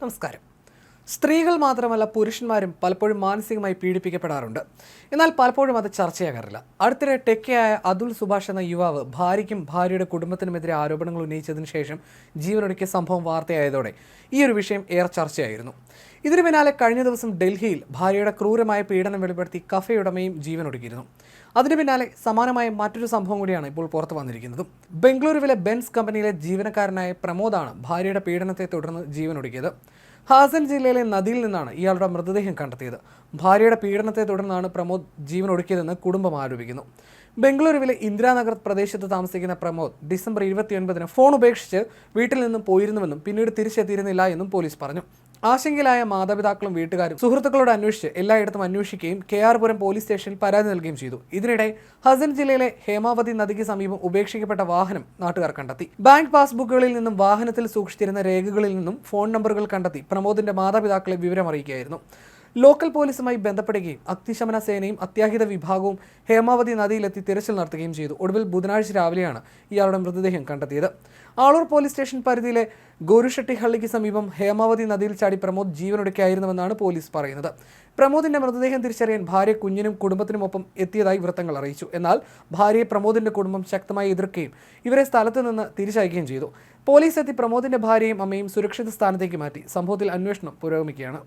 നമസ്കാരം സ്ത്രീകൾ മാത്രമല്ല പുരുഷന്മാരും പലപ്പോഴും മാനസികമായി പീഡിപ്പിക്കപ്പെടാറുണ്ട്. എന്നാൽ പലപ്പോഴും അത് ചർച്ചയാകാറില്ല. അടുത്തിടെ ടെക്കയായ അതുൽ സുഭാഷ് എന്ന യുവാവ് ഭാര്യയ്ക്കും ഭാര്യയുടെ കുടുംബത്തിനുമെതിരെ ആരോപണങ്ങൾ ഉന്നയിച്ചതിന് ശേഷം ജീവനൊടുക്കിയ സംഭവം വാർത്തയായതോടെ ഈ ഒരു വിഷയം ഏറെ ചർച്ചയായിരുന്നു. ഇതിനു പിന്നാലെ കഴിഞ്ഞ ദിവസം ഡൽഹിയിൽ ഭാര്യയുടെ ക്രൂരമായ പീഡനം വെളിപ്പെടുത്തി കഫയുടമയും ജീവനൊടുക്കിയിരുന്നു. അതിനു പിന്നാലെ സമാനമായ മറ്റൊരു സംഭവം കൂടിയാണ് ഇപ്പോൾ പുറത്തു വന്നിരിക്കുന്നത്. ബംഗളൂരുവിലെ ബെൻസ് കമ്പനിയിലെ ജീവനക്കാരനായ പ്രമോദാണ് ഭാര്യയുടെ പീഡനത്തെ തുടർന്ന് ജീവനൊടുക്കിയത്. ഹാസൻ ജില്ലയിലെ നദിയിൽ നിന്നാണ് ഇയാളുടെ മൃതദേഹം കണ്ടെത്തിയത്. ഭാര്യയുടെ പീഡനത്തെ തുടർന്നാണ് പ്രമോദ് ജീവൻ ഒടുക്കിയതെന്ന് കുടുംബം ആരോപിക്കുന്നു. ബംഗളൂരുവിലെ ഇന്ദിരാനഗർ പ്രദേശത്ത് താമസിക്കുന്ന പ്രമോദ് ഡിസംബർ ഇരുപത്തിയൊൻപതിന് ഫോൺ ഉപേക്ഷിച്ച് വീട്ടിൽ നിന്നും പോയിരുന്നുവെന്നും പിന്നീട് തിരിച്ചെത്തിയിരുന്നില്ല എന്നും പോലീസ് പറഞ്ഞു. ആശങ്കയിലായ മാതാപിതാക്കളും വീട്ടുകാരും സുഹൃത്തുക്കളോട് അന്വേഷിച്ച് എല്ലായിടത്തും അന്വേഷിക്കുകയും കെ ആർ പുരം പോലീസ് സ്റ്റേഷനിൽ പരാതി നൽകുകയും ചെയ്തു. ഇതിനിടെ ഹസൻ ജില്ലയിലെ ഹേമാവതി നദിക്ക് സമീപം ഉപേക്ഷിക്കപ്പെട്ട വാഹനം നാട്ടുകാർ കണ്ടെത്തി. ബാങ്ക് പാസ്ബുക്കുകളിൽ നിന്നും വാഹനത്തിൽ സൂക്ഷിച്ചിരുന്ന രേഖകളിൽ നിന്നും ഫോൺ നമ്പറുകൾ കണ്ടെത്തി പ്രമോദിന്റെ മാതാപിതാക്കളെ വിവരം അറിയിക്കുകയായിരുന്നു ലോക്കൽ പോലീസുമായി ബന്ധപ്പെടുകയും അഗ്നിശമന സേനയും അത്യാഹിത വിഭാഗവും ഹേമാവതി നദിയിലെത്തി തിരച്ചിൽ നടത്തുകയും ചെയ്തു. ഒടുവിൽ ബുധനാഴ്ച രാവിലെയാണ് ഇയാളുടെ മൃതദേഹം കണ്ടെത്തിയത്. ആളൂർ പോലീസ് സ്റ്റേഷൻ പരിധിയിലെ ഗോരുഷെട്ടിഹള്ളിക്ക് സമീപം ഹേമാവതി നദിയിൽ ചാടി പ്രമോദ് ജീവനൊടുക്കിയായിരുന്നുവെന്നാണ് പോലീസ് പറയുന്നത്. പ്രമോദിന്റെ മൃതദേഹം തിരിച്ചറിയാൻ ഭാര്യ കുഞ്ഞിനും കുടുംബത്തിനുമൊപ്പം എത്തിയതായി വൃത്തങ്ങൾ അറിയിച്ചു. എന്നാൽ ഭാര്യയെ പ്രമോദിന്റെ കുടുംബം ശക്തമായി എതിർക്കുകയും ഇവരെ സ്ഥലത്ത് നിന്ന് തിരിച്ചയക്കുകയും ചെയ്തു. പോലീസ് എത്തി പ്രമോദിന്റെ ഭാര്യയും അമ്മയും സുരക്ഷിത സ്ഥാനത്തേക്ക് മാറ്റി. സംഭവത്തിൽ അന്വേഷണം പുരോഗമിക്കുകയാണ്.